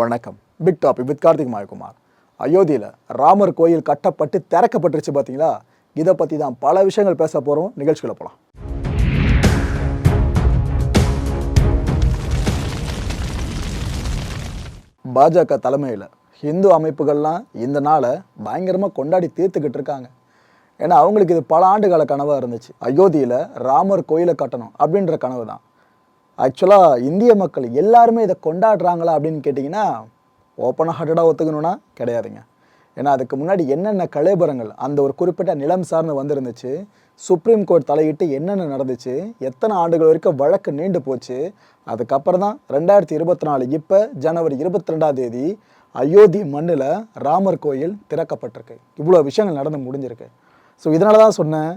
வணக்கம். Big topic with Karthik Mayakumar. அயோத்தியில் ராமர் கோயில் கட்டப்பட்டு திறக்கப்பட்டுருச்சு பார்த்தீங்களா இதை பற்றி தான் பல விஷயங்கள் பேச போகிறோம் நிகழ்ச்சிகளை போகலாம் பாஜக தலைமையில் ஹிந்து அமைப்புகள்லாம் இந்த நாளை பயங்கரமாக கொண்டாடி தீர்த்துக்கிட்டு இருக்காங்க. ஏன்னா அவங்களுக்கு இது பல ஆண்டுகால கனவாக இருந்துச்சு. அயோத்தியில் ராமர் கோயிலை கட்டணும் அப்படின்ற கனவு தான் ஆக்சுவலாக இந்திய மக்கள் எல்லாருமே இதை கொண்டாடுறாங்களா அப்படின்னு கேட்டிங்கன்னா ஓப்பனாக ஹார்ட்டடாக ஒத்துக்கணும்னா கிடையாதுங்க. ஏன்னா அதுக்கு முன்னாடி என்னென்ன கலேபரங்கள் அந்த ஒரு குறிப்பிட்ட நிலம் சார்ந்து வந்திருந்துச்சு சுப்ரீம் கோர்ட் தலையிட்டு என்னென்ன நடந்துச்சு எத்தனை ஆண்டுகள் வரைக்கும் வழக்கு நீண்டு போச்சு அதுக்கப்புறம் தான் ரெண்டாயிரத்தி இருபத்தி நாலு இப்போ ஜனவரி இருபத்தி ரெண்டாம் தேதி அயோத்தி மண்ணில் ராமர் கோயில் திறக்கப்பட்டிருக்கு. இவ்வளோ விஷயங்கள் நடந்து முடிஞ்சிருக்கு. ஸோ இதனால தான் சொன்னேன்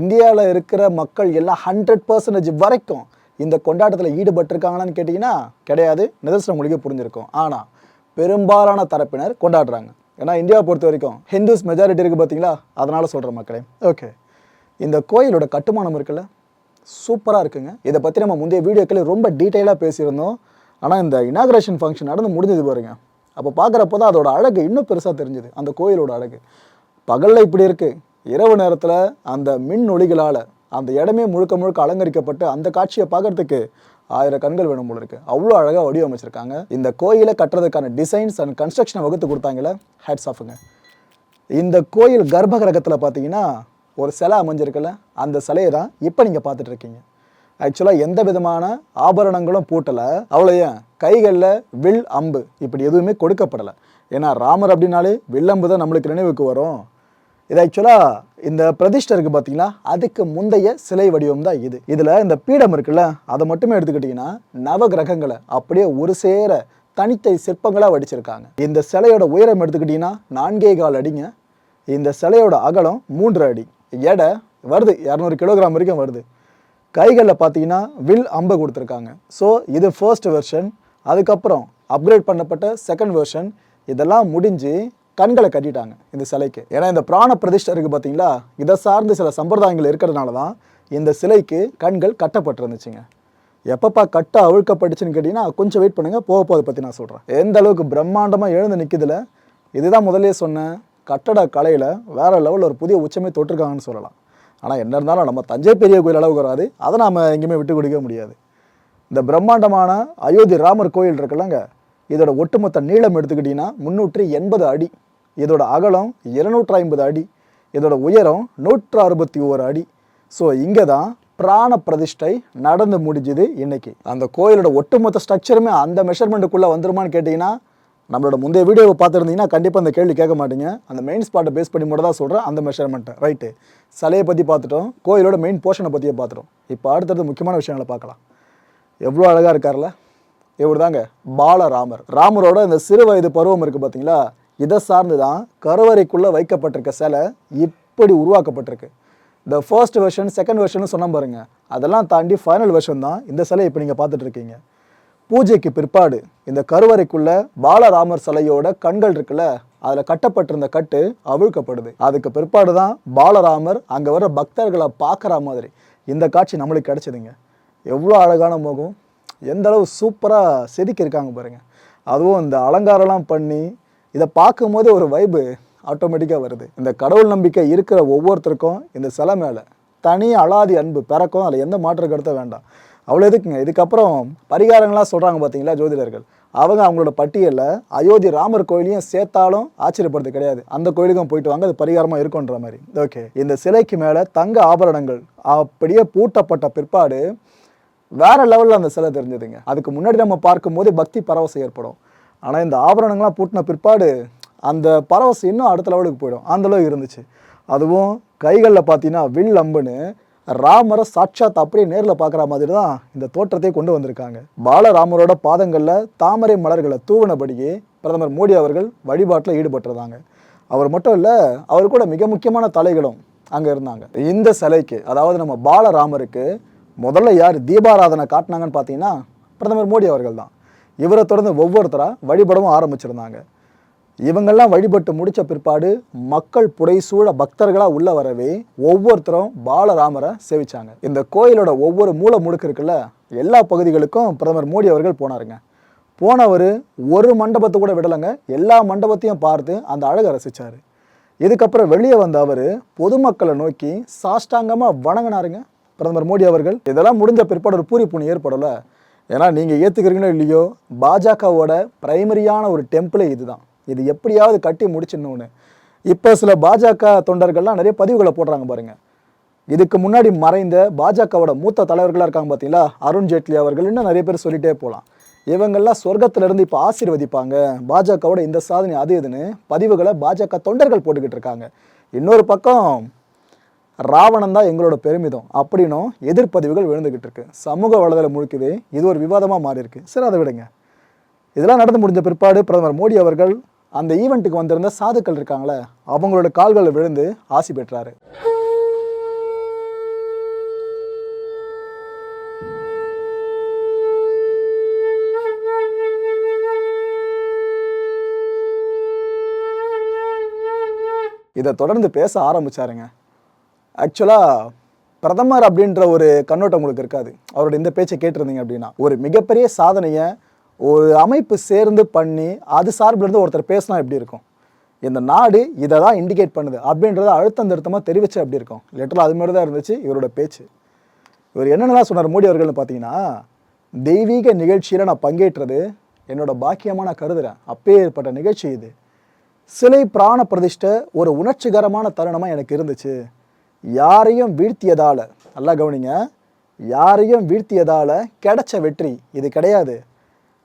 இந்தியாவில் இருக்கிற மக்கள் எல்லாம் ஹண்ட்ரட் பர்சன்டேஜ் வரைக்கும் இந்த கொண்டாட்டத்தில் ஈடுபட்டிருக்காங்களான்னு கேட்டிங்கன்னா கிடையாது. நிதர்சனம் உங்களுக்கு புரிஞ்சிருக்கும். ஆனால் பெரும்பாலான தரப்பினர் கொண்டாடுறாங்க. ஏன்னா இந்தியாவை பொறுத்த வரைக்கும் ஹிந்துஸ் மெஜாரிட்டி இருக்குது பார்த்தீங்களா அதனால் சொல்கிற மக்களே. ஓகே. இந்த கோயிலோட கட்டுமானம் இருக்குல்ல? சூப்பராக இருக்குங்க. இதை பற்றி நம்ம முந்தைய வீடியோக்களில் ரொம்ப டீட்டெயிலாக பேசியிருந்தோம். ஆனால் இந்த இனாக்ரேஷன் ஃபங்க்ஷன் நடந்து முடிஞ்சது பாருங்க. அப்போ பார்க்குறப்போ தான் அதோட அழகு இன்னும் பெருசாக தெரிஞ்சுது. அந்த கோயிலோட அழகு. பகலில் இப்படி இருக்குது இரவு நேரத்தில் அந்த மின் ஒளிகளால் அந்த இடமே முழுக்க முழுக்க அலங்கரிக்கப்பட்டு அந்த காட்சியை பார்க்கறதுக்கு ஆயிரம் கண்கள் வேணும் போல இருக்கு. அவ்வளோ அழகாக வடிவமைச்சிருக்காங்க. இந்த கோயிலை கட்டுறதுக்கான டிசைன்ஸ் அண்ட் கன்ஸ்ட்ரக்ஷனை வகுத்து கொடுத்தாங்களே ஹேட்ஸ் ஆஃபுங்க இந்த கோயில் கர்ப்பகிரகத்தில் பார்த்தீங்கன்னா ஒரு சிலை அமைஞ்சிருக்குல்ல? அந்த சிலையை தான் இப்போ நீங்கள் பார்த்துட்டு இருக்கீங்க. ஆக்சுவலாக எந்த விதமான ஆபரணங்களும் பூட்டலை. அவ்வளோ ஏன்? கைகளில் வில் அம்பு. இப்படி எதுவுமே கொடுக்கப்படலை. ஏன்னா ராமர் அப்படின்னாலே வில்லம்பு தான் நம்மளுக்கு நினைவுக்கு வரும். இது ஆக்சுவலாக இந்த பிரதிஷ்டை இருக்குது பார்த்தீங்கன்னா அதுக்கு முந்தைய சிலை வடிவம் தான் இது. இதில் இந்த பீடம் இருக்குல்ல அதை மட்டுமே எடுத்துக்கிட்டிங்கன்னா நவகிரகங்களை அப்படியே ஒரு சேர தனித்தை சிற்பங்களாக வடிச்சிருக்காங்க. இந்த சிலையோட உயரம் எடுத்துக்கிட்டிங்கன்னா நான்கே கால் அடிங்க. இந்த சிலையோட அகலம் மூன்று அடி. எடை வருது இரநூறு கிலோகிராம் வரைக்கும் வருது. கைகளில் பார்த்தீங்கன்னா வில் அம்பு கொடுத்துருக்காங்க. ஸோ இது ஃபர்ஸ்ட் வெர்ஷன் அதுக்கப்புறம் அப்கிரேட் பண்ணப்பட்ட செகண்ட் வெர்ஷன் இதெல்லாம் முடிஞ்சு கண்களை கட்டிட்டாங்க இந்த சிலைக்கு. ஏன்னா இந்த பிராண பிரதிஷ்டை இருக்குது பார்த்தீங்களா இதை சார்ந்து சில சம்பிரதாயங்கள் இருக்கிறதுனால தான் இந்த சிலைக்கு கண்கள் கட்டப்பட்டிருந்துச்சுங்க. எப்பப்பா கட்ட அவிழ்க்கப்பட்டுச்சுன்னு கேட்டிங்கன்னா கொஞ்சம் வெயிட் பண்ணுங்கள் போக போதை பற்றி நான் சொல்கிறேன் எந்த அளவுக்கு பிரம்மாண்டமாக எழுந்து நிற்கிதில் இதுதான் முதலே சொன்னேன். கட்டட கலையில் வேற லெவலில் ஒரு புதிய உச்சமே தொட்டிருக்காங்கன்னு சொல்லலாம். ஆனால் என்ன இருந்தாலும் நம்ம தஞ்சை பெரிய கோயில் அளவுக்கு வராது. அதை நாம் எங்கேயுமே விட்டு கொடுக்க முடியாது. இந்த பிரம்மாண்டமான அயோத்தி ராமர் கோயில் இருக்குல்லங்க இதோட ஒட்டுமொத்த நீளம் எடுத்துக்கிட்டிங்கன்னா முந்நூற்றி எண்பது அடி. இதோட அகலம் இருநூற்றி ஐம்பது அடி. இதோட உயரம் நூற்று அறுபத்தி ஓரு அடி. ஸோ இங்கே தான் பிராண பிரதிஷ்டை நடந்து முடிஞ்சுது இன்னைக்கு. அந்த கோயிலோட ஒட்டுமொத்த ஸ்ட்ரக்சருமே அந்த மெஷர்மெண்ட்டுக்குள்ளே வந்துருமான்னு கேட்டிங்கன்னா நம்மளோட முந்தைய வீடியோவை பார்த்துருந்தீங்கன்னா கண்டிப்பாக அந்த கேள்வி கேட்க மாட்டீங்க. அந்த மெயின் ஸ்பாட்டை பேஸ் பண்ணி மட்டும் தான் சொல்கிறேன் அந்த மெஷர்மெண்ட்டை ரைட்டு சிலையை பற்றி பார்த்துட்டோம் கோயிலோட மெயின் போர்ஷனை பற்றியே பார்த்துட்டோம். இப்போ அடுத்தடுத்து முக்கியமான விஷயங்களை பார்க்கலாம். எவ்வளோ அழகாக இருக்கார்ல இவர் தாங்க பாலராமர். ராமரோட இந்த சிறு வயது பருவம் இருக்குது பார்த்தீங்களா இதை சார்ந்து தான் கருவறைக்குள்ளே வைக்கப்பட்டிருக்க சிலை இப்படி உருவாக்கப்பட்டிருக்கு. இந்த ஃபர்ஸ்ட் வெர்ஷன் செகண்ட் வெர்ஷன் சொன்ன பாருங்க. அதெல்லாம் தாண்டி ஃபைனல் வெர்ஷன் தான் இந்த சிலை இப்போ நீங்கள் பார்த்துட்டு இருக்கீங்க. பூஜைக்கு பிற்பாடு இந்த கருவறைக்குள்ள பாலராமர் சிலையோட கண்கள் இருக்குல்ல அதில் கட்டப்பட்டிருந்த கட்டு அவிழ்க்கப்படுது. அதுக்கு பிற்பாடு தான் பாலராமர் அங்கே வர பக்தர்களை பார்க்குற மாதிரி இந்த காட்சி நம்மளுக்கு கிடச்சிதுங்க. எவ்வளோ அழகான முகம். எந்த அளவு சூப்பராக செதுக்கியிருக்காங்க பாருங்கள் அதுவும் இந்த அலங்காரம்லாம் பண்ணி இதை பார்க்கும்போதே ஒரு வைபு ஆட்டோமேட்டிக்காக வருது. இந்த கடவுள் நம்பிக்கை இருக்கிற ஒவ்வொருத்தருக்கும் இந்த சிலை மேலே தனி அலாதி அன்பு பிறக்கும். அதில் எந்த மாற்று கருத்தை வேண்டாம். அவ்வளோ எதுக்குங்க? இதுக்கப்புறம் பரிகாரங்களாம் சொல்கிறாங்க பார்த்தீங்களா ஜோதிடர்கள்? அவங்க அவங்களோட பட்டியலில் அயோத்தி ராமர் கோயிலையும் சேர்த்தாலும் ஆச்சரியப்படுறது கிடையாது. அந்த கோயிலுக்கும் போயிட்டு வாங்க அது பரிகாரமாக இருக்குன்ற மாதிரி. ஓகே இந்த சிலைக்கு மேலே தங்க ஆபரணங்கள் அப்படியே பூட்டப்பட்ட பிற்பாடு வேற லெவலில் அந்த சிலை தெரிஞ்சதுங்க. அதுக்கு முன்னாடி நம்ம பார்க்கும்போது பக்தி பரவசம் ஏற்படும். ஆனால் இந்த ஆபரணங்கள்லாம் பூட்டின பிற்பாடு அந்த பரவசம் இன்னும் அடுத்த லெவலுக்கு போயிடும். அந்தளவுக்கு இருந்துச்சு. அதுவும் கைகளில் பார்த்தீங்கன்னா வில் அம்புன்னு ராமரை சாட்சாத் அப்படியே நேரில் பார்க்குற மாதிரி தான் இந்த தோற்றத்தை கொண்டு வந்திருக்காங்க. பாலராமரோட பாதங்களில் தாமரை மலர்களை தூவினபடியே பிரதமர் மோடி அவர்கள் வழிபாட்டில் ஈடுபட்டுருந்தாங்க. அவர் மட்டும் இல்லை அவர் கூட மிக முக்கியமான தலைகளும் அங்கே இருந்தாங்க. இந்த சிலைக்கு அதாவது நம்ம பாலராமருக்கு முதல்ல யார் தீபாராதனை காட்டினாங்கன்னு பார்த்தீங்கன்னா பிரதமர் மோடி அவர்கள் தான் இவரை தொடர்ந்து ஒவ்வொருத்தராக வழிபடவும் ஆரம்பிச்சிருந்தாங்க. இவங்கெல்லாம் வழிபட்டு முடித்த பிற்பாடு மக்கள் புடைசூழ பக்தர்களாக உள்ள வரவே ஒவ்வொருத்தரும் பாலராமரை சேவிச்சாங்க. இந்த கோயிலோட ஒவ்வொரு மூல முடுக்கு இருக்குல்ல எல்லா பகுதிகளுக்கும் பிரதமர் மோடி அவர்கள் போனாருங்க. போனவர் ஒரு மண்டபத்தை கூட விடலைங்க எல்லா மண்டபத்தையும் பார்த்து அந்த அழகை ரசிச்சார். இதுக்கப்புறம் வெளியே வந்த அவர் பொதுமக்களை நோக்கி சாஷ்டாங்கமாக வணங்கினாருங்க பிரதமர் மோடி அவர்கள். இதெல்லாம் முடிஞ்ச பிற்பாடு ஒரு பூரிப்புணி ஏற்படலை. ஏன்னா நீங்கள் ஏற்றுக்கிறீங்களோ இல்லையோ பாஜகவோட பிரைமரியான ஒரு டெம்பிளே இதுதான். இது எப்படியாவது கட்டி முடிச்சிடணும்னு. இப்போ சில பாஜக தொண்டர்கள்லாம் நிறைய பதிவுகளை போடுறாங்க பாருங்க. இதுக்கு முன்னாடி மறைந்த பாஜகவோட மூத்த தலைவர்களாக இருக்காங்க பார்த்தீங்களா அருண் ஜேட்லி அவர்கள் இன்னும் நிறைய பேர் சொல்லிட்டே போகலாம் இவங்கெல்லாம் சொர்க்கத்துலேருந்து இப்போ ஆசீர்வதிப்பாங்க. பாஜகவோட இந்த சாதனை அது இதுன்னு பதிவுகளை பாஜக தொண்டர்கள் போட்டுக்கிட்டு இருக்காங்க. இன்னொரு பக்கம் ராவணன் தான் எங்களோட பெருமிதம் அப்படின்னும் எதிர்ப்பதிவுகள் விழுந்துகிட்டு இருக்கு. சமூக வலைதளம் முழுக்கவே இது ஒரு விவாதமாக மாறி இருக்கு சரி அதை விடுங்க. இதெல்லாம் நடந்து முடிஞ்ச பிற்பாடு பிரதமர் மோடி அவர்கள் அந்த ஈவெண்ட்டுக்கு வந்திருந்த சாதுக்கள் இருக்காங்களே அவங்களோட கால்களில் விழுந்து ஆசி பெற்றாரு. இதை தொடர்ந்து பேச ஆரம்பிச்சாருங்க. ஆக்சுவலாக பிரதமர் அப்படின்ற ஒரு கண்ணோட்டம் உங்களுக்கு இருக்காது. அவரோட இந்த பேச்சை கேட்டிருந்தீங்க அப்படின்னா. ஒரு மிகப்பெரிய சாதனையை ஒரு அமைப்பு சேர்ந்து பண்ணி அது சார்பிலிருந்து ஒருத்தர் பேசினா எப்படி இருக்கும்? இந்த நாடு இதை தான் இண்டிகேட் பண்ணுது அப்படின்றத அழுத்தம் திருத்தமாக தெரிவிச்சு அப்படி இருக்கும்? லெட்டரில் அது மாதிரி தான் இருந்துச்சு இவரோட பேச்சு. இவர் என்னென்னலாம் சொன்னார் மோடி அவர்கள்னு பார்த்தீங்கன்னா தெய்வீக நிகழ்ச்சியில் நான் பங்கேற்றது என்னோட பாக்கியமாக நான் கருதுகிறேன் அப்பேற்பட்ட நிகழ்ச்சி இது. சிலை பிராண பிரதிஷ்டை ஒரு உணர்ச்சிகரமான தருணமாக எனக்கு இருந்துச்சு. யாரையும் வீழ்த்தியதால் நல்லா கவனிங்க யாரையும் வீழ்த்தியதால் கிடைச்ச வெற்றி இது கிடையாது.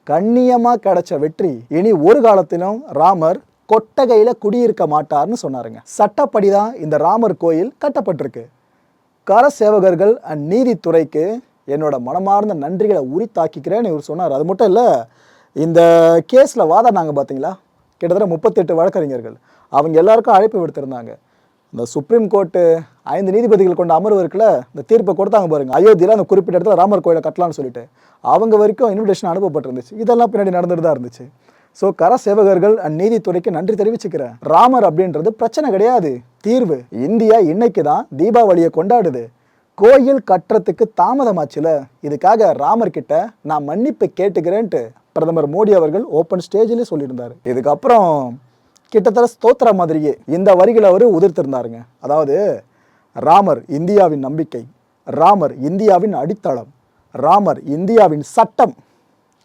கண்ணியமாக கிடைச்ச வெற்றி. இனி ஒரு காலத்திலும் ராமர் கொட்டகையில் குடியிருக்க மாட்டார்னு சொன்னாருங்க. சட்டப்படி தான் இந்த ராமர் கோயில் கட்டப்பட்டிருக்கு. கர சேவகர்கள் அண்ட் நீதித்துறைக்கு என்னோட மனமார்ந்த நன்றிகளை உரித்தாக்கிக்கிறேன்னு இவர் சொன்னார். அது மட்டும் இல்லை இந்த கேஸில் வாதாடினாங்க பார்த்தீங்களா கிட்டத்தட்ட முப்பத்தெட்டு வழக்கறிஞர்கள். அவங்க எல்லாருக்கும் அழைப்பு விடுத்திருந்தாங்க. இந்த சுப்ரீம் கோர்ட்டு ஐந்து நீதிபதிகள் கொண்ட அமர்வு இருக்குல்ல இந்த தீர்ப்பை கொடுத்தாங்க பாருங்க. அயோத்தியில் அந்த குறிப்பிட்ட இடத்துல ராமர் கோயிலை கட்டலாம்னு சொல்லிட்டு. அவங்க வரைக்கும் இன்விடேஷன் அனுப்பப்பட்டிருந்துச்சு. இதெல்லாம் பின்னாடி நடந்துட்டு தான் இருந்துச்சு. ஸோ கர சேவகர்கள் அண்ட் நீதித்துறைக்கு நன்றி தெரிவிச்சுக்கிறேன். ராமர் அப்படின்றது பிரச்சனை கிடையாது. தீர்வு இந்தியா இன்னைக்கு தான் தீபாவளியை கொண்டாடுது. கோயில் கட்டுறதுக்கு தாமதமாச்சுல. இதுக்காக ராமர் கிட்ட நான் மன்னிப்பு கேட்டுக்கிறேன்ட்டு பிரதமர் மோடி அவர்கள் ஓப்பன் ஸ்டேஜில் சொல்லியிருந்தார். இதுக்கப்புறம் கிட்டத்தட்ட ஸ்தோத்திர மாதிரியே இந்த வரிகளை அவர் உதிர்த்திருந்தாருங்க. அதாவது ராமர் இந்தியாவின் நம்பிக்கை ராமர் இந்தியாவின் அடித்தளம் ராமர் இந்தியாவின் சட்டம்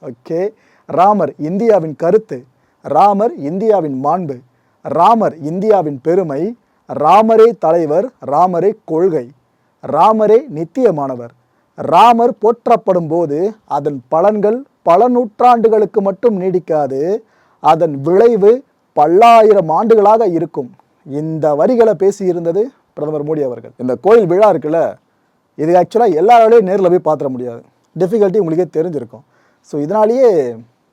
ஓகே ராமர் இந்தியாவின் கருத்து ராமர் இந்தியாவின் மாண்பு ராமர் இந்தியாவின் பெருமை ராமரே தலைவர் ராமரே கொள்கை ராமரே நித்தியமானவர் ராமர் போற்றப்படும் போது அதன் பலன்கள் பல நூற்றாண்டுகளுக்கு மட்டும் நீடிக்காது அதன் விளைவு பல்லாயிரம் ஆண்டுகளாக இருக்கும். இந்த வரிகளை பேசியிருந்தது பிரதமர் மோடி அவர்கள். இந்த கோயில் விழா இருக்குல்ல இது ஆக்சுவலாக எல்லாராலையும் நேரில் போய் பார்த்துட முடியாது. டிஃபிகல்ட்டி உங்களுக்கே தெரிஞ்சிருக்கும். ஸோ இதனாலேயே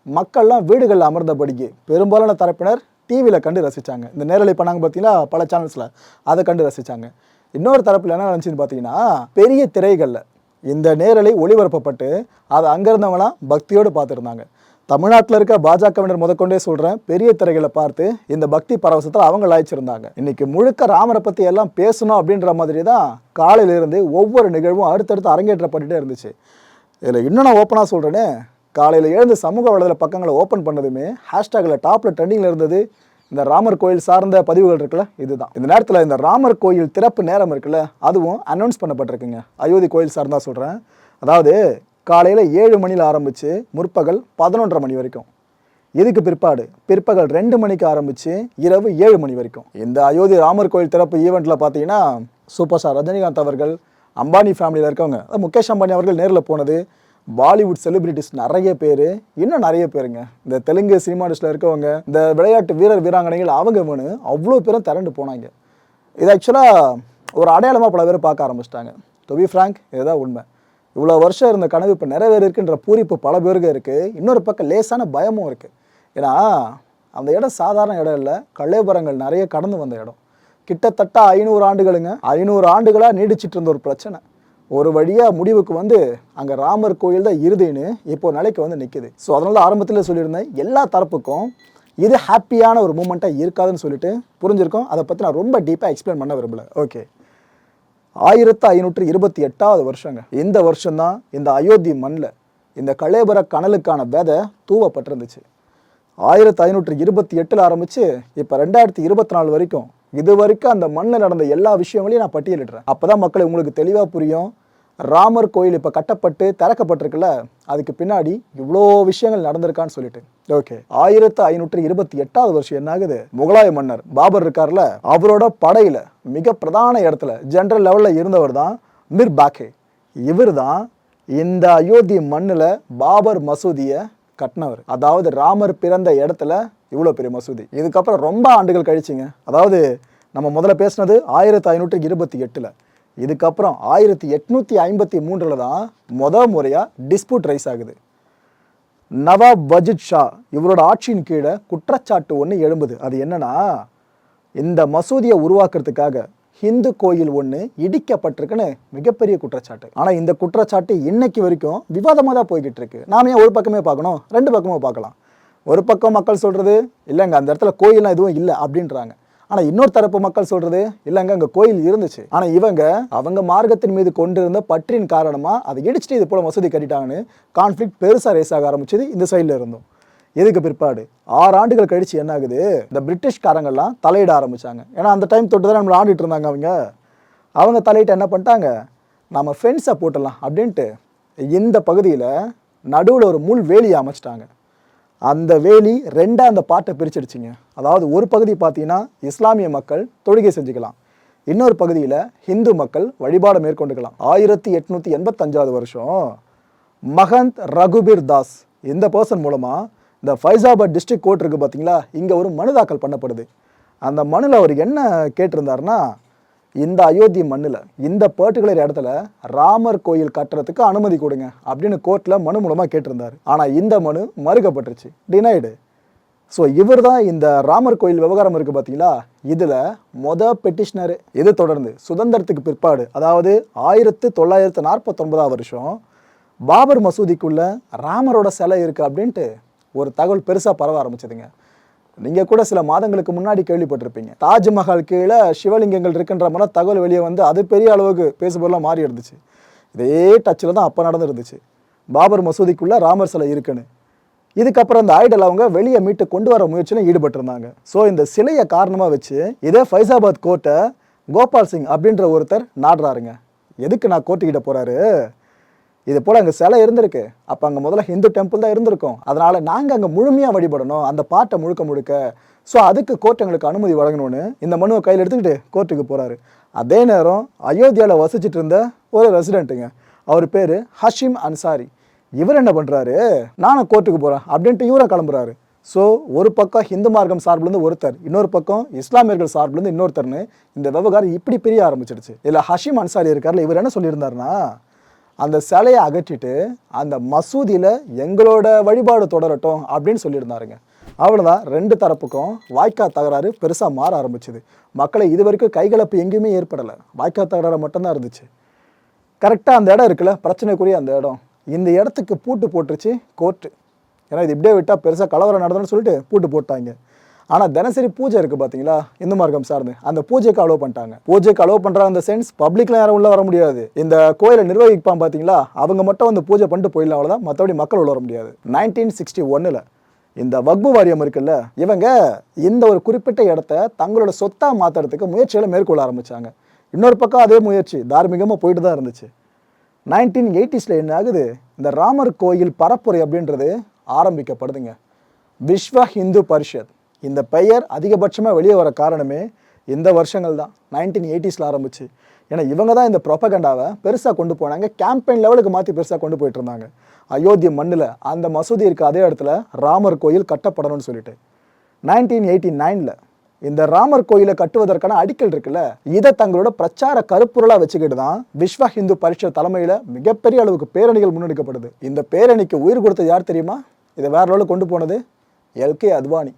மக்கள்லாம் வீடுகளில் அமர்ந்தபடிக்கு பெரும்பாலான தரப்பினர் டிவியில் கண்டு ரசித்தாங்க இந்த நேரலை பண்ணாங்க பார்த்தீங்கன்னா பல சேனல்ஸில் அதை கண்டு ரசித்தாங்க இன்னொரு தரப்பில் என்ன நினச்சின்னு பார்த்தீங்கன்னா பெரிய திரைகளில் இந்த நேரலை ஒளிபரப்பப்பட்டு அதை அங்கே இருந்தவங்களாம் பக்தியோடு பார்த்துருந்தாங்க. தமிழ்நாட்டில் இருக்க பாஜகவினர் முதற்கொண்டே சொல்கிறேன் பெரிய திரைகளை பார்த்து இந்த பக்தி பரவசத்தில் அவங்க லாய்ச்சிருந்தாங்க இன்னைக்கு முழுக்க ராமரை பற்றி எல்லாம் பேசணும் அப்படின்ற மாதிரி தான் காலையிலிருந்து ஒவ்வொரு நிகழ்வும் அடுத்தடுத்து அரங்கேற்றப்பட்டுட்டே இருந்துச்சு. இதில் இன்னும் நான் ஓப்பனாக சொல்கிறேனே காலையில் எழுந்து சமூக வலைதள பக்கங்களை ஓப்பன் பண்ணதுமே ஹேஷ்டேக்கில் டாப்பில் ட்ரெண்டிங்கில் இருந்தது இந்த ராமர் கோயில் சார்ந்த பதிவுகள் இருக்குல்ல இதுதான். இந்த நேரத்தில் இந்த ராமர் கோயில் திறப்பு நேரம் இருக்குல்ல அதுவும் அனௌன்ஸ் பண்ணப்பட்டிருக்குங்க. அயோத்தி கோயில் சார்ந்தா சொல்கிறேன் அதாவது காலையில் ஏழு மணியில் ஆரம்பித்து முற்பகல் பதினொன்றரை மணி வரைக்கும். இதுக்கு பிற்பாடு பிற்பகல் ரெண்டு மணிக்கு ஆரம்பித்து இரவு ஏழு மணி வரைக்கும். இந்த அயோத்தி ராமர் கோயில் திறப்பு ஈவெண்ட்டில் பார்த்தீங்கன்னா சூப்பர் ஸ்டார் ரஜினிகாந்த் அவர்கள் அம்பானி ஃபேமிலியில் இருக்கவங்க முகேஷ் அம்பானி அவர்கள் நேரில் போனது பாலிவுட் செலிபிரிட்டிஸ் நிறைய பேர் இன்னும் நிறைய பேருங்க. இந்த தெலுங்கு சினிமா இண்டஸ்ட்ரியில் இருக்கவங்க இந்த விளையாட்டு வீரர் வீராங்கனைகள் அவங்க வேணும் அவ்வளோ பேரும் திரண்டு போனாங்க. இது ஆக்சுவலாக ஒரு அடையாளமாக பல பேர் பார்க்க ஆரம்பிச்சிட்டாங்க. டு பி ஃப்ராங்க் இதுதான் உண்மை. இவ்வளோ வருஷம் இருந்த கனவு இப்போ நிறைவேறிருக்குன்ற பூரிப்பு பல பேருக்கு இருக்குது இன்னொரு பக்கம் லேசான பயமும் இருக்குது ஏன்னா அந்த இடம் சாதாரண இடம் இல்லை. கள்ளேபரங்கள் நிறைய கடந்து வந்த இடம். கிட்டத்தட்ட ஐநூறு ஆண்டுகளுங்க. ஐநூறு ஆண்டுகளாக நீடிச்சிட்டு இருந்த ஒரு பிரச்சனை. ஒரு வழியாக முடிவுக்கு வந்து அங்கே ராமர் கோயில் தான் இறுதின்னு இப்போ நிலைக்கு வந்து நிற்குது ஸோ அதனால ஆரம்பத்தில் சொல்லியிருந்தேன் எல்லா தரப்புக்கும் இது ஹாப்பியான ஒரு மூமெண்ட்டாக இருக்காதுன்னு சொல்லிட்டு புரிஞ்சிருக்கோம். அதை பற்றி நான் ரொம்ப டீப்பாக எக்ஸ்பிளைன் பண்ண விரும்பல. ஓகே ஆயிரத்து ஐநூற்று இருபத்தி எட்டாவது வருஷங்க. இந்த வருஷம்தான் இந்த அயோத்தி மண்ணில் இந்த கலேபர கனலுக்கான விதை தூவப்பட்டிருந்துச்சு. ஆயிரத்தி ஐநூற்றி இருபத்தி எட்டில் ஆரம்பித்து இப்போ ரெண்டாயிரத்தி இருபத்தி நாலு வரைக்கும் இது வரைக்கும் அந்த மண்ணில் நடந்த எல்லா விஷயங்களையும் நான் பட்டியலிடுறேன். அப்போ தான் மக்களை உங்களுக்கு தெளிவாக புரியும். ராமர் கோயில் இப்போ கட்டப்பட்டு திறக்கப்பட்டிருக்குல்ல அதுக்கு பின்னாடி இவ்வளோ விஷயங்கள் நடந்திருக்கான்னு சொல்லிட்டு. ஓகே ஆயிரத்து ஐநூற்றி இருபத்தி எட்டாவது வருஷம் என்ன ஆகுது? முகலாய மன்னர் பாபர் இருக்கார்ல அவரோட படையில் மிக பிரதான இடத்துல ஜென்ரல் லெவலில் இருந்தவர் தான் மிர் பாக்கே. இவர் தான் இந்த அயோத்தி மண்ணில் பாபர் மசூதியை கட்டினவர். அதாவது ராமர் பிறந்த இடத்துல இவ்வளோ பெரிய மசூதி. இதுக்கப்புறம் ரொம்ப ஆண்டுகள் கழிச்சுங்க. அதாவது நம்ம முதல்ல பேசுனது ஆயிரத்தி ஐநூற்றி இருபத்தி எட்டில். இதுக்கப்புறம் ஆயிரத்தி எட்நூற்றி ஐம்பத்தி மூன்றில் தான் முத முறையாக டிஸ்பியூட் ரைஸ் ஆகுது. நவாப் வஜித் ஷா இவரோட ஆட்சியின் கீழே குற்றச்சாட்டு ஒன்று எழும்புது. அது என்னன்னா இந்த மசூதியை உருவாக்குறதுக்காக ஹிந்து கோயில் ஒன்று இடிக்கப்பட்டிருக்குன்னு மிகப்பெரிய குற்றச்சாட்டு. ஆனால் இந்த குற்றச்சாட்டு இன்னைக்கு வரைக்கும் விவாதமாக தான் போய்கிட்டு இருக்கு. நாம ஏன் ஒரு பக்கமே பார்க்கணும் ரெண்டு பக்கமும் பார்க்கலாம். ஒரு பக்கம் மக்கள் சொல்றது இல்லைங்க அந்த இடத்துல கோயில்லாம் எதுவும் இல்லை அப்படின்றாங்க. ஆனால் இன்னொரு தரப்பு மக்கள் சொல்கிறது இல்லைங்க அங்கே கோயில் இருந்துச்சு. ஆனால் இவங்க அவங்க மார்க்கத்தின் மீது கொண்டிருந்த பற்றின் காரணமாக அதை இடிச்சிட்டு இது போல் மசூதி கட்டிட்டாங்கன்னு கான்ஃப்ளிக் பெருசாக ரேஸ் ஆக ஆரம்பிச்சது இந்த சைடில் இருந்தோம். எதுக்கு பிற்பாடு? ஆறு ஆண்டுகள் கழிச்சு என்ன ஆகுது? இந்த பிரிட்டிஷ்காரங்கள்லாம் தலையிட ஆரம்பித்தாங்க ஏன்னா அந்த டைம் தொட்டு தான் நம்மளை ஆண்டுட்டு இருந்தாங்க அவங்க. அவங்க தலையிட்டு என்ன பண்ணிட்டாங்க? நம்ம ஃபென்ஸை போட்டுடலாம் அப்படின்ட்டு இந்த பகுதியில் நடுவில் ஒரு முள் வேலியை அமைச்சிட்டாங்க. அந்த வேலி ரெண்டாக அந்த பாட்டை பிரிச்சிடுச்சிங்க. அதாவது ஒரு பகுதி பார்த்தீங்கன்னா இஸ்லாமிய மக்கள் தொழுகை செஞ்சுக்கலாம். இன்னொரு பகுதியில் ஹிந்து மக்கள் வழிபாடு மேற்கொண்டுக்கலாம். ஆயிரத்தி எட்நூற்றி எண்பத்தஞ்சாவது வருஷம் மகந்த் ரகுபீர் தாஸ் இந்த பர்சன் மூலமாக இந்த ஃபைசாபாத் டிஸ்ட்ரிக்ட் கோர்ட் இருக்குது பார்த்தீங்களா இங்கே ஒரு மனு தாக்கல் பண்ணப்படுது. அந்த மனுவில் அவர் என்ன கேட்டிருந்தாருன்னா இந்த அயோத்தி மண்ணில் இந்த பர்டிகுலர் இடத்துல ராமர் கோயில் கட்டுறதுக்கு அனுமதி கொடுங்க அப்படின்னு கோர்ட்டில் மனு மூலமாக கேட்டிருந்தார். ஆனால் இந்த மனு மறுக்கப்பட்டுருச்சு. டினைடு ஸோ இவர் தான் இந்த ராமர் கோயில் விவகாரம் இருக்குது பார்த்தீங்களா இதில் மொத பெட்டிஷனர் இது தொடர்ந்து? சுதந்திரத்துக்கு பிற்பாடு அதாவது ஆயிரத்து தொள்ளாயிரத்து நாற்பத்தொன்பதாம் வருஷம் பாபர் மசூதிக்குள்ளே ராமரோட சிலை இருக்குது அப்படின்ட்டு ஒரு தகவல் பெருசாக பரவ ஆரம்பிச்சதுங்க. நீங்கள் கூட சில மாதங்களுக்கு முன்னாடி கேள்விப்பட்டிருப்பீங்க. தாஜ்மஹால் கீழே சிவலிங்கங்கள் இருக்குன்ற மாதிரி தகவல் வெளியே வந்து அது பெரிய அளவுக்கு பேசுபொருளாக மாறி இருந்துச்சு. இதே டச்சில் தான் அப்போ நடந்துருந்துச்சு. பாபர் மசூதிக்குள்ளே ராமர் சிலை இருக்குன்னு. இதுக்கப்புறம் இந்த ஐடல் அவங்க வெளியே மீட்டு கொண்டு வர முயற்சியில் ஈடுபட்டிருந்தாங்க. ஸோ இந்த சிலையை காரணமாக வச்சு இதே ஃபைசாபாத் கோர்ட்டை கோபால் சிங் அப்படின்ற ஒருத்தர் நாடுறாருங்க. எதுக்கு நான் கோர்ட்டுக்கிட்ட போகிறாரு இது போல் அங்கே சிலை இருந்திருக்கு. அப்போ அங்கே முதல்ல ஹிந்து டெம்பிள் தான் இருந்திருக்கும். அதனால் நாங்கள் அங்கே முழுமையாக வழிபடணும். அந்த பாட்டை முழுக்க முழுக்க. ஸோ அதுக்கு கோர்ட் எங்களுக்கு அனுமதி வழங்கணும்னு இந்த மனுவை கையில் எடுத்துக்கிட்டு கோர்ட்டுக்கு போகிறாரு அதே நேரம் அயோத்தியாவில் வசிச்சுட்டு இருந்த ஒரு ரெசிடென்ட்டுங்க அவர் பேர் ஹஷிம் அன்சாரி. இவர் என்ன பண்ணுறாரு நானும் கோர்ட்டுக்கு போகிறேன் அப்படின்ட்டு இவரை கிளம்புறாரு. ஸோ ஒரு பக்கம் ஹிந்து மார்க்கம் சார்பிலேருந்து ஒருத்தர் இன்னொரு பக்கம் இஸ்லாமியர்கள் சார்பிலேருந்து இன்னொருத்தர்னு இந்த விவகாரம் இப்படி பிரிய ஆரம்பிச்சிடுச்சு. இதில் ஹஷிம் அன்சாரி இருக்கார்ல இவர் என்ன சொல்லியிருந்தாருன்னா அந்த சிலையை அகற்றிட்டு அந்த மசூதியில் எங்களோட வழிபாடு தொடரட்டும் அப்படின்னு சொல்லியிருந்தாருங்க. அவ்வளோதான் ரெண்டு தரப்புக்கும் வாய்க்கா தகராறு பெருசாக மாற ஆரம்பிச்சுது. மக்களை இது வரைக்கும் கைகலப்பு எங்கேயுமே ஏற்படலை. வாய்க்கா தகராறு மட்டும்தான் இருந்துச்சு. கரெக்டாக அந்த இடம் இருக்குல்ல? பிரச்சனைக்குரிய அந்த இடம். இந்த இடத்துக்கு பூட்டு போட்டுருச்சு கோர்ட்டு ஏன்னா இது இப்படியே விட்டால் பெருசாக கலவரம் நடந்ததுன்னு சொல்லிட்டு பூட்டு போட்டாங்க. ஆனால் தினசரி பூஜை இருக்குது பார்த்தீங்களா இந்து மார்க்கம் சார்ந்து. அந்த பூஜைக்கு அலோவ் பண்ணிட்டாங்க. பூஜைக்கு அலோவ் பண்ணுற அந்த சென்ஸ் பப்ளிக்லாம் யாரும் உள்ளே வர முடியாது. இந்த கோயிலை நிர்வகிப்பான் பார்த்தீங்களா அவங்க மட்டும் வந்து பூஜை பண்ணிட்டு போயிடலாம் அவ்வளோதான் மற்றபடி மக்கள் உள்ள வர முடியாது. நைன்டீன் சிக்ஸ்டி ஒன்னில் இந்த வக்பு வாரியம் இருக்குல்ல இவங்க இந்த ஒரு குறிப்பிட்ட இடத்த தங்களோட சொத்தாக மாற்றுறதுக்கு முயற்சிகளை மேற்கொள்ள ஆரம்பித்தாங்க இன்னொரு பக்கம் அதே முயற்சி தார்மீகமாக போயிட்டு தான் இருந்துச்சு. நைன்டீன் எயிட்டிஸில் என்ன ஆகுது? இந்த ராமர் கோயில் பரப்புரை அப்படின்றது ஆரம்பிக்கப்படுதுங்க. விஸ்வ ஹிந்து பரிஷத். இந்த பெயர் அதிகபட்சமாக வெளியே வர காரணமே இந்த வருஷங்கள் தான் நைன்டீன் எயிட்டிஸில் ஆரம்பிச்சு. ஏன்னா இவங்க தான் இந்த ப்ரொபகண்டாவை பெருசாக கொண்டு போனாங்க. கேம்பெயின் லெவலுக்கு மாற்றி பெருசாக கொண்டு போயிட்டு இருந்தாங்க. அயோத்தி மண்ணில் அந்த மசூதி இருக்க அதே இடத்துல ராமர் கோயில் கட்டப்படணும்னு சொல்லிட்டு. நைன்டீன் எயிட்டி நைனில் இந்த ராமர் கோயிலை கட்டுவதற்கான அடிக்கல் இருக்குல்ல இதை தங்களோட பிரச்சார கருப்பொருளாக வச்சுக்கிட்டு தான் விஸ்வ ஹிந்து பரிஷத் தலைமையில் மிகப்பெரிய அளவுக்கு பேரணிகள் முன்னெடுக்கப்படுது. இந்த பேரணிக்கு உயிர் கொடுத்தது யார் தெரியுமா? இதை வேற லெவலுக்கு கொண்டு போனது எல்கே அத்வானி.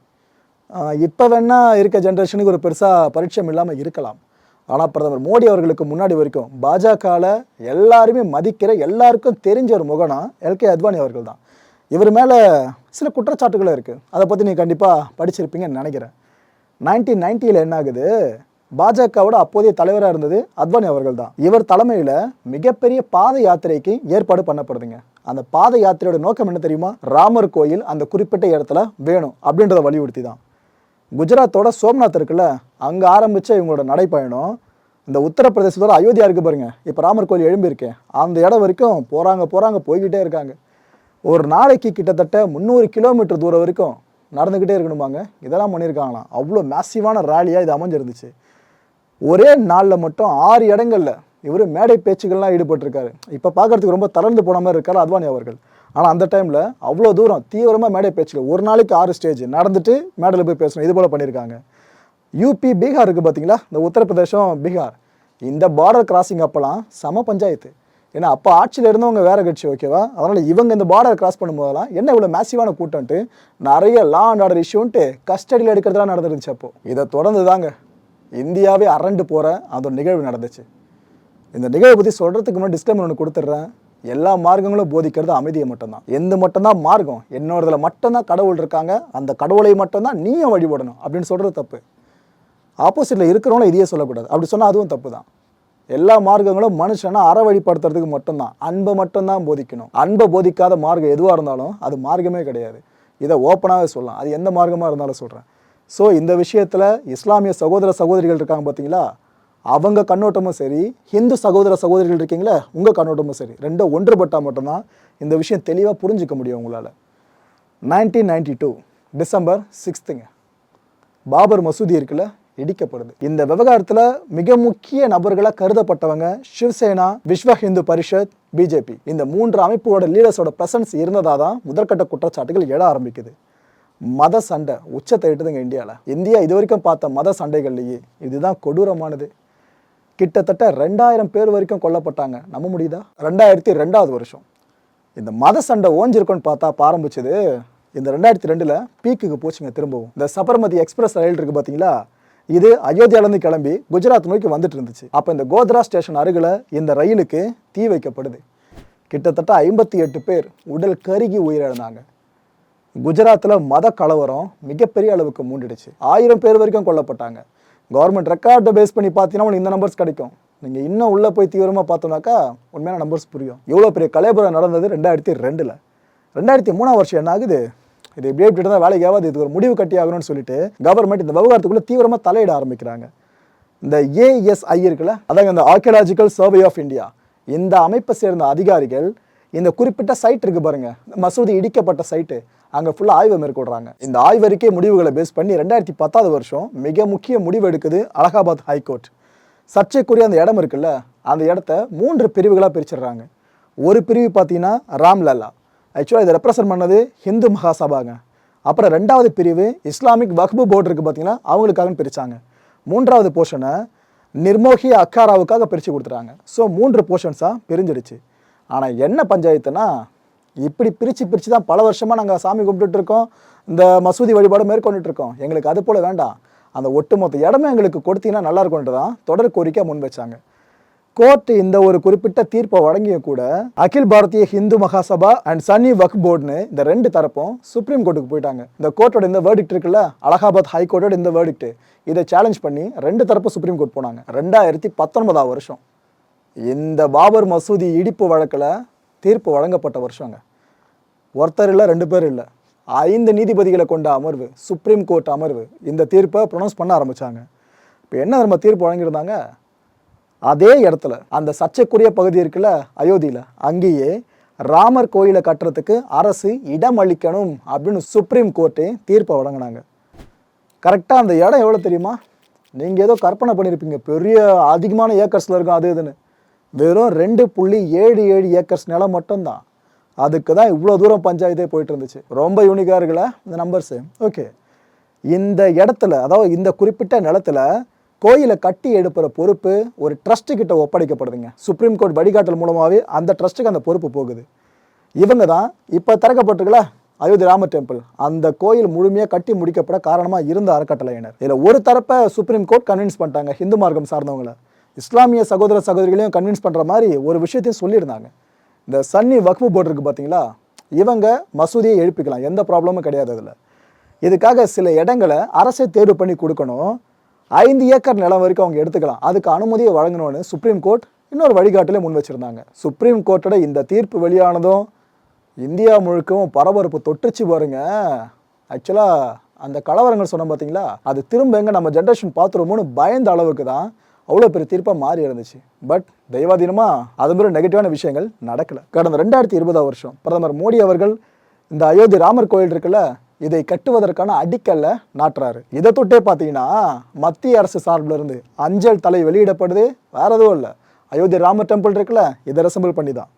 இப்போ வேணா இருக்க ஜென்ரேஷனுக்கு ஒரு பெருசாக பரிட்சம் இல்லாமல் இருக்கலாம். ஆனால் பிரதமர் மோடி அவர்களுக்கு முன்னாடி வரைக்கும் பாஜகவில் எல்லாருமே மதிக்கிற எல்லாருக்கும் தெரிஞ்ச ஒரு முகனா எல்கே அத்வானி அவர்கள் தான். இவர் மேலே சில குற்றச்சாட்டுகளும் இருக்குது அதை பற்றி நீங்கள் கண்டிப்பாக படிச்சிருப்பீங்கன்னு நினைக்கிறேன். நைன்டீன் நைன்ட்டியில் என்ன ஆகுது? பாஜகவோட அப்போதைய தலைவராக இருந்தது அத்வானி அவர்கள் தான். இவர் தலைமையில் மிகப்பெரிய பாத யாத்திரைக்கு ஏற்பாடு பண்ணப்படுதுங்க. அந்த பாத யாத்திரையோட நோக்கம் என்ன தெரியுமா? ராமர் கோயில் அந்த குறிப்பிட்ட இடத்துல வேணும் அப்படின்றத வலியுறுத்தி தான். குஜராத்தோட சோம்நாத் இருக்குல்ல அங்கே ஆரம்பித்த இவங்களோட நடைப்பயணம். இந்த உத்தரப்பிரதேசத்தோட அயோத்தியா இருக்குது பாருங்கள் இப்போ ராமர் கோயில் எழும்பியிருக்கேன் அந்த இடம் வரைக்கும் போகிறாங்க போகிறாங்க போய்கிட்டே இருக்காங்க. ஒரு நாளைக்கு கிட்டத்தட்ட முந்நூறு கிலோமீட்டர் தூரம் வரைக்கும் நடந்துக்கிட்டே இருக்கணுமாங்க. இதெல்லாம் பண்ணியிருக்காங்களாம். அவ்வளோ மேசிவான ரேலியாக இது அமைஞ்சிருந்துச்சு. ஒரே நாளில் மட்டும் ஆறு இடங்களில் இவர் மேடை பேச்சுக்கள்லாம் ஈடுபட்டிருக்காரு. இப்போ பார்க்கறதுக்கு ரொம்ப தளர்ந்து போன மாதிரி இருக்காரு அத்வானி அவர்கள். ஆனால் அந்த டைமில் அவ்வளோ தூரம் தீவிரமாக மேடை பேச்சுகள். ஒரு நாளைக்கு ஆறு ஸ்டேஜ் நடந்துட்டு மேடையில் போய் பேசணும். இது போல் பண்ணியிருக்காங்க. யூபி பீகார் இருக்குது பார்த்தீங்களா இந்த உத்தரப்பிரதேசம் பீகார் இந்த பார்டர் கிராசிங் அப்போலாம் சம பஞ்சாயத்து. ஏன்னா அப்போ ஆட்சியில் இருந்தவங்க வேறு கட்சி ஓகேவா அதனால் இவங்க இந்த பார்டர் கிராஸ் பண்ணும்போதெல்லாம் என்ன இவ்வளோ மேசிவான கூட்டம்ட்டு நிறைய லா அண்ட் ஆர்டர் இஷ்யூன்ட்டு கஸ்டடியில் எடுக்கிறதுலாம் நடந்துருந்துச்சு அப்போ. இதை தொடர்ந்து தாங்க இந்தியாவே அரண்டு போகிற அந்த நிகழ்வு நடந்துச்சு. இந்த நிகழ்வை பற்றி சொல்கிறதுக்கு முன்னாடி டிஸ்க்ளைமர் ஒன்று கொடுத்துட்றேன். எல்லா மார்க்கங்களும் போதிக்கிறது அமைதியை மட்டும்தான். எந்த மட்டும்தான் மார்க்கம் என்னோடதுல மட்டும்தான் கடவுள் இருக்காங்க அந்த கடவுளை மட்டும்தான் நீயும் வழிபடணும் அப்படின்னு சொல்கிறது தப்பு. ஆப்போசிட்டில் இருக்கிறவங்களும் இதையே சொல்லக்கூடாது. அப்படி சொன்னால் அதுவும் தப்பு தான் எல்லா மார்க்கங்களும் மனுஷனை அற வழிபடுத்துறதுக்கு மட்டும்தான். அன்பை மட்டும்தான் போதிக்கணும். அன்பை போதிக்காத மார்க்கம் எதுவாக இருந்தாலும் அது மார்க்கமே கிடையாது. இதை ஓப்பனாகவே சொல்லலாம். அது எந்த மார்க்கமாக இருந்தாலும் சொல்கிறேன் ஸோ இந்த விஷயத்தில் இஸ்லாமிய சகோதர சகோதரிகள் இருக்காங்க பார்த்தீங்களா அவங்க கண்ணோட்டமும் சரி ஹிந்து சகோதர சகோதரிகள் இருக்கீங்களே உங்கள் கண்ணோட்டமும் சரி ரெண்டும் ஒன்றுபட்டால் மட்டும்தான் இந்த விஷயம் தெளிவாக புரிஞ்சுக்க முடியும் உங்களால். நைன்டீன் நைன்டி டூ டிசம்பர் சிக்ஸ்த்துங்க பாபர் மசூதி இருக்குல்ல இடிக்கப்படுது. இந்த விவகாரத்தில் மிக முக்கிய நபர்களாக கருதப்பட்டவங்க சிவசேனா விஸ்வ ஹிந்து பரிஷத் பிஜேபி. இந்த மூன்று அமைப்போட லீடர்ஸோட பிரசன்ஸ் இருந்ததா தான் முதற்கட்ட குற்றச்சாட்டுகள் எழ ஆரம்பிக்குது. மத சண்டை உச்சத்தை எட்டுதுங்க இந்தியாவில் இந்தியா இது வரைக்கும் பார்த்த மத சண்டைகள்லேயே இதுதான் கொடூரமானது. கிட்டத்தட்ட ரெண்டாயிரம் பேர் வரைக்கும் கொல்லப்பட்டாங்க. நம்ப முடியுதா? ரெண்டாயிரத்தி ரெண்டாவது வருஷம். இந்த மத சண்டை ஓஞ்சிருக்குன்னு பார்த்தா ஆரம்பிச்சது இந்த ரெண்டாயிரத்தி ரெண்டில் பீக்குக்கு போச்சுங்க திரும்பவும். இந்த சபர்மதி எக்ஸ்பிரஸ் ரயில் இருக்குது பார்த்தீங்களா இது அயோத்தியாலேருந்து கிளம்பி குஜராத் நோக்கி வந்துட்டு இருந்துச்சு. அப்போ இந்த கோத்ரா ஸ்டேஷன் அருகில் இந்த ரயிலுக்கு தீ வைக்கப்படுது. கிட்டத்தட்ட ஐம்பத்தி எட்டு பேர் உடல் கருகி உயிரிழந்தாங்க. குஜராத்தில் மத கலவரம் மிகப்பெரிய அளவுக்கு மூண்டுடுச்சு. ஆயிரம் பேர் வரைக்கும் கொல்லப்பட்டாங்க. கவர்மெண்ட் ரெக்கார்டை பேஸ் பண்ணி பார்த்தீங்கன்னா உங்களுக்கு இந்த நம்பர்ஸ் கிடைக்கும். நீங்கள் இன்னும் உள்ளே போய் தீவிரமாக பார்த்தோம்னாக்கா உண்மையான நம்பர்ஸ் புரியும். எவ்வளோ பெரிய கலைபுரம் நடந்தது ரெண்டாயிரத்தி ரெண்டில். ரெண்டாயிரத்தி மூணாம் வருஷம் என்ன ஆகுது? இது இப்படியே இப்படி இருந்தால் வேலைக்கு ஆகாது. இது ஒரு முடிவு கட்டி ஆகணும்னு சொல்லிட்டு கவர்மெண்ட் இந்த விவகாரத்துக்குள்ளே தீவிரமாக தலையிட ஆரம்பிக்கிறாங்க. இந்த ஏஎஸ்ஐ இருக்குல்ல அதாங்க இந்த ஆர்கியலாஜிக்கல் சர்வே ஆஃப் இந்தியா இந்த அமைப்பை சேர்ந்த அதிகாரிகள் இந்த குறிப்பிட்ட சைட் இருக்கு பாருங்க மசூதி இடிக்கப்பட்ட சைட்டு அங்கே ஃபுல்லாக ஆய்வு மேற்கொள்கிறாங்க இந்த ஆய்வறிக்கை முடிவுகளை பேஸ் பண்ணி ரெண்டாயிரத்தி பத்தாவது வருஷம் மிக முக்கிய முடிவு எடுக்குது அலகாபாத் ஹைகோர்ட் சர்ச்சைக்குரிய அந்த இடம் இருக்குல்ல அந்த இடத்த மூன்று பிரிவுகளாக பிரிச்சிடுறாங்க. ஒரு பிரிவு பார்த்தீங்கன்னா ராம்லல்லா ஆக்சுவலாக இதை ரெப்ரசன்ட் பண்ணது ஹிந்து மகாசபாங்க. அப்புறம் ரெண்டாவது பிரிவு இஸ்லாமிக் வக்பு போர்டு இருக்குது பார்த்தீங்கன்னா அவங்களுக்காக பிரித்தாங்க மூன்றாவது போர்ஷனை நிர்மோகி அக்காராவுக்காக பிரித்து கொடுத்துட்டாங்க. ஸோ மூன்று போர்ஷன்ஸாக பிரிஞ்சிடுச்சு. ஆனால் என்ன பஞ்சாயத்துனா இப்படி பிரித்து பிரித்து தான் பல வருஷமாக நாங்கள் சாமி கும்பிட்டுட்டு இருக்கோம். இந்த மசூதி வழிபாடு மேற்கொண்டுட்டு இருக்கோம். எங்களுக்கு அது போல் வேண்டாம். அந்த ஒட்டுமொத்த இடமே எங்களுக்கு கொடுத்தீங்கன்னா நல்லா இருக்கும்ன்ட்டு தான் தொடர் கோரிக்கை முன் வச்சாங்க. கோர்ட் இந்த ஒரு குறிப்பிட்ட தீர்ப்பை வழங்கிய கூட அகில் பாரதிய ஹிந்து மகாசபா அண்ட் சன்னி வக் போர்டுன்னு இந்த ரெண்டு தரப்பும் சுப்ரீம் கோர்ட்டுக்கு போயிட்டாங்க. இந்த கோர்ட்டோட இந்த வேர்டிக்ட் இருக்குல்ல அலகாபாத் ஹை கோர்ட்டோட இந்த வேர்டிக்ட் இதை சேலஞ்ச் பண்ணி ரெண்டு தரப்பும் சுப்ரீம் கோர்ட் போனாங்க. ரெண்டாயிரத்தி பத்தொன்பதாம் வருஷம். இந்த பாபர் மசூதி இடிப்பு வழக்கில் தீர்ப்பு வழங்கப்பட்ட வருஷங்க. ஒருத்தர் இல்லை ரெண்டு பேர் இல்லை. ஐந்து நீதிபதிகளை கொண்ட அமர்வு சுப்ரீம் கோர்ட் அமர்வு இந்த தீர்ப்பை ப்ரொனவுன்ஸ் பண்ண ஆரம்பிச்சாங்க. இப்போ என்ன நம்ம தீர்ப்பு வழங்கியிருந்தாங்க? அதே இடத்துல அந்த சர்ச்சைக்குரிய பகுதி இருக்குல்ல அயோத்தியில் அங்கேயே ராமர் கோயிலை கட்டுறதுக்கு அரசு இடம் அளிக்கணும் அப்படின்னு சுப்ரீம் கோர்ட்டே தீர்ப்பை வழங்கினாங்க. கரெக்டாக அந்த இடம் எவ்வளோ தெரியுமா? நீங்கள் ஏதோ கற்பனை பண்ணியிருப்பீங்க பெரிய அதிகமான ஏக்கர்ஸில் இருக்கும் அது இதுன்னு. வெறும் ரெண்டு புள்ளி ஏழு ஏழு ஏக்கர்ஸ் நிலம் மட்டும்தான். அதுக்கு தான் இவ்வளோ தூரம் பஞ்சாயத்தே போயிட்டு இருந்துச்சு ரொம்ப யூனிக்காக இருக்குல்ல இந்த நம்பர்ஸு ஓகே இந்த இடத்துல அதாவது இந்த குறிப்பிட்ட நிலத்துல கோயிலை கட்டி எடுப்புற பொறுப்பு ஒரு ட்ரஸ்ட்டு கிட்ட ஒப்படைக்கப்படுதுங்க. சுப்ரீம் கோர்ட் வழிகாட்டல் மூலமாகவே அந்த ட்ரஸ்ட்டுக்கு அந்த பொறுப்பு போகுது. இவங்க தான் இப்போ திறக்கப்பட்டிருக்கல அயோத்தி ராமர் டெம்பிள் அந்த கோயில் முழுமையாக கட்டி முடிக்கப்பட காரணமாக இருந்த அறக்கட்டளையினர். இதில் ஒரு தரப்பை சுப்ரீம் கோர்ட் கன்வின்ஸ் பண்ணிட்டாங்க ஹிந்து மார்க்கம் சார்ந்தவங்களை. இஸ்லாமிய சகோதர சகோதரிகளையும் கன்வின்ஸ் பண்ணுற மாதிரி ஒரு விஷயத்தையும் சொல்லியிருந்தாங்க. இந்த சன்னி வக்ஃபு போர்டு இருக்குது பார்த்தீங்களா இவங்க மசூதியை எழுப்பிக்கலாம். எந்த ப்ராப்ளமும் கிடையாது அதில். இதுக்காக சில இடங்களை அரசே தேர்வு பண்ணி கொடுக்கணும். ஐந்து ஏக்கர் நிலம் வரைக்கும் அவங்க எடுத்துக்கலாம். அதுக்கு அனுமதியை வழங்கணும்னு சுப்ரீம் கோர்ட் இன்னொரு வழிகாட்டிலே முன் வச்சிருந்தாங்க. சுப்ரீம் கோர்ட்டோட இந்த தீர்ப்பு வெளியானதும் இந்தியா முழுக்கவும் பரபரப்பு தொட்டுச்சு பாருங்க. ஆக்சுவலாக அந்த கலவரங்கள் சொன்னோம் பார்த்தீங்களா அது திரும்ப எங்கே நம்ம ஜென்ரேஷன் பார்த்துருமோன்னு பயந்த அளவுக்கு தான் அவ்வளோ பெரிய தீர்ப்பாக மாறி இருந்துச்சு. பட் தெய்வாதீனமாக அது மாதிரி நெகட்டிவான விஷயங்கள் நடக்கல. கடந்த ரெண்டாயிரத்தி இருபதாம் வருஷம் பிரதமர் மோடி அவர்கள் இந்த அயோத்தி ராமர் கோயில் இருக்குல்ல இதை கட்டுவதற்கான அடிக்கல்ல நாட்டுறாரு. இதை தொட்டே பார்த்தீங்கன்னா மத்திய அரசு சார்பில் இருந்து அஞ்சல் தலை வெளியிடப்படுது வேற எதுவும் இல்லை. அயோத்தி ராமர் டெம்பிள் இருக்குல்ல இதை ரெசம்பிள் பண்ணி தான்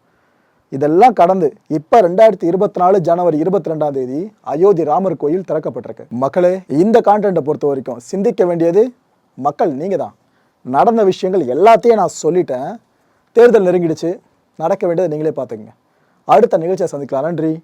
இதெல்லாம் கடந்து இப்போ ரெண்டாயிரத்தி இருபத்தி நாலு ஜனவரி இருபத்தி ரெண்டாம் தேதி அயோத்தி ராமர் கோயில் திறக்கப்பட்டிருக்கு. மக்களே இந்த கான்டென்ட்டை பொறுத்த வரைக்கும் சிந்திக்க வேண்டியது மக்கள் நீங்கள் தான் நடந்த விஷயங்கள் எல்லாத்தையும் நான் சொல்லிட்டேன். தேர்தல் நெருங்கிடுச்சு. நடக்க வேண்டியதை நீங்களே பார்த்துக்கங்க. அடுத்த நிகழ்ச்சியை சந்திக்கலாம். நன்றி.